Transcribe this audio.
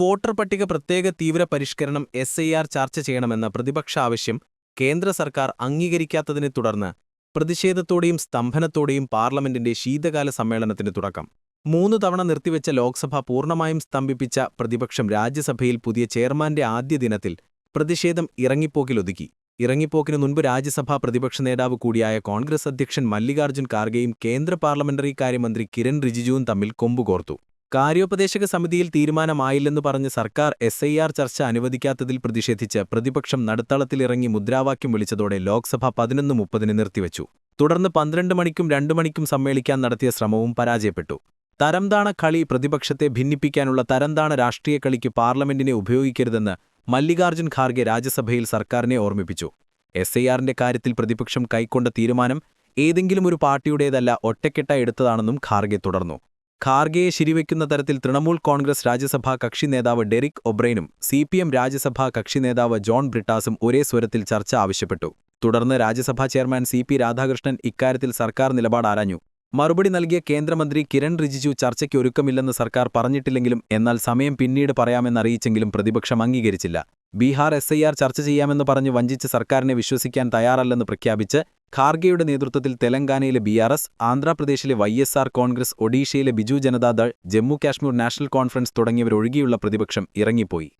Voter പട്ടിക പ്രത്യേക തീവ്ര പരിഷ്കരണം എസ് ഐ ആർ ചർച്ച ചെയ്യണമെന്ന പ്രതിപക്ഷ ആവശ്യം കേന്ദ്ര സർക്കാർ അംഗീകരിക്കാത്തതിനെ തുടർന്ന് പ്രതിഷേധത്തോടെയും സ്തംഭനത്തോടെയും പാർലമെന്റിന്റെ ശീതകാല സമ്മേളനത്തിന് തുടക്കം. മൂന്ന് തവണ നിർത്തിവെച്ച ലോക്സഭ പൂർണമായും സ്തംഭിപ്പിച്ച പ്രതിപക്ഷം രാജ്യസഭയിൽ പുതിയ ചെയർമാന്റെ ആദ്യ ദിനത്തിൽ പ്രതിഷേധം ഇറങ്ങിപ്പോക്കിലൊതുക്കി. ഇറങ്ങിപ്പോക്കിനു മുൻപ് രാജ്യസഭാ പ്രതിപക്ഷ നേതാവ് കൂടിയായ കോൺഗ്രസ് അധ്യക്ഷൻ മല്ലികാർജുൻ ഖാർഗെയും കേന്ദ്ര പാർലമെന്ററി കാര്യമന്ത്രി കിരൺ റിജിജുവും തമ്മിൽ കൊമ്പുകോർത്തു. കാര്യോപദേശക സമിതിയിൽ തീരുമാനമായില്ലെന്ന് പറഞ്ഞ് സർക്കാർ എസ് ചർച്ച അനുവദിക്കാത്തതിൽ പ്രതിഷേധിച്ച് പ്രതിപക്ഷം നടുത്തളത്തിലിറങ്ങി മുദ്രാവാക്യം വിളിച്ചതോടെ ലോക്സഭ പതിനൊന്ന് മുപ്പതിന് നിർത്തിവച്ചു. തുടർന്ന് പന്ത്രണ്ട് മണിക്കും രണ്ടു മണിക്കും സമ്മേളിക്കാൻ നടത്തിയ ശ്രമവും പരാജയപ്പെട്ടു. തരംതാണ കളി പ്രതിപക്ഷത്തെ ഭിന്നിപ്പിക്കാനുള്ള തരംതാണ രാഷ്ട്രീയ കളിക്ക് പാർലമെന്റിനെ ഉപയോഗിക്കരുതെന്ന് മല്ലികാർജുൻ ഖാർഗെ രാജ്യസഭയിൽ സർക്കാരിനെ ഓർമ്മിപ്പിച്ചു. എസ് കാര്യത്തിൽ പ്രതിപക്ഷം കൈക്കൊണ്ട തീരുമാനം ഏതെങ്കിലും ഒരു പാർട്ടിയുടേതല്ല ഒറ്റക്കെട്ടായി എടുത്തതാണെന്നും ഖാർഗെ തുടർന്നു. ഖാർഗെയെ ശരിവയ്ക്കുന്ന തരത്തിൽ തൃണമൂൽ കോൺഗ്രസ് രാജ്യസഭാ കക്ഷി നേതാവ് ഡെറിക് ഒബ്രെയിനും സി പി എം രാജ്യസഭാ കക്ഷി നേതാവ് ജോൺ ബ്രിട്ടാസും ഒരേ സ്വരത്തിൽ ചർച്ച ആവശ്യപ്പെട്ടു. തുടർന്ന് Rajya Sabha chairman C P Radhakrishnan ഇക്കാര്യത്തിൽ സർക്കാർ നിലപാട് ആരാഞ്ഞു. മറുപടി നൽകിയ കേന്ദ്രമന്ത്രി കിരൺ റിജിജു ചർച്ചയ്ക്ക് ഒരുക്കമില്ലെന്ന് സർക്കാർ പറഞ്ഞിട്ടില്ലെങ്കിലും എന്നാൽ സമയം പിന്നീട് പറയാമെന്നറിയിച്ചെങ്കിലും പ്രതിപക്ഷം അംഗീകരിച്ചില്ല. ബീഹാർ എസ് ചർച്ച ചെയ്യാമെന്ന് പറഞ്ഞ് വഞ്ചിച്ച് സർക്കാരിനെ വിശ്വസിക്കാൻ തയ്യാറല്ലെന്ന് പ്രഖ്യാപിച്ച് ഖാർഗെയുടെ നേതൃത്വത്തിൽ തെലങ്കാനയിലെ ബി ആർ എസ് ആന്ധ്രാപ്രദേശിലെ വൈ എസ് ആർ കോൺഗ്രസ് ഒഡീഷയിലെ ബിജു ജനതാദൾ ജമ്മു കാശ്മീർ നാഷണൽ കോൺഫറൻസ് തുടങ്ങിയവരൊഴികെയുള്ള പ്രതിപക്ഷം ഇറങ്ങിപ്പോയി.